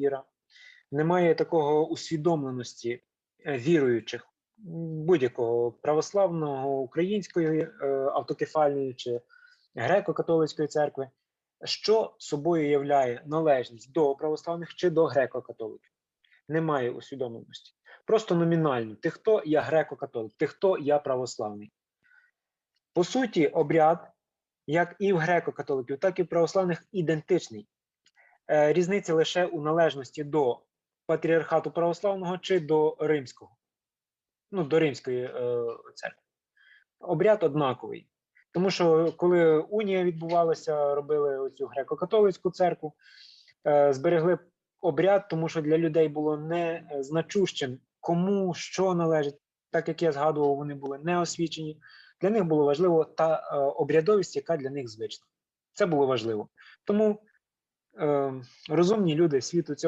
віра, немає такого усвідомленості е, віруючих будь-якого православного, української е, автокефальної чи греко-католицької церкви, що собою являє належність до православних чи до греко-католиків. Немає усвідомленості. Просто номінально. Ти хто я греко-католик, ти хто я православний. По суті, обряд, як і в греко-католиків, так і в православних, ідентичний. Е, різниця лише у належності до патріархату православного чи до римського, ну, до римської е, церкви. Обряд однаковий. Тому що коли унія відбувалася, робили цю греко-католицьку церкву, е, зберегли обряд, тому що для людей було не е, кому що належить. Так як я згадував, вони були не освічені. Для них було важливо та е, обрядовість, яка для них звична. Це було важливо. Тому розумні люди світу цього.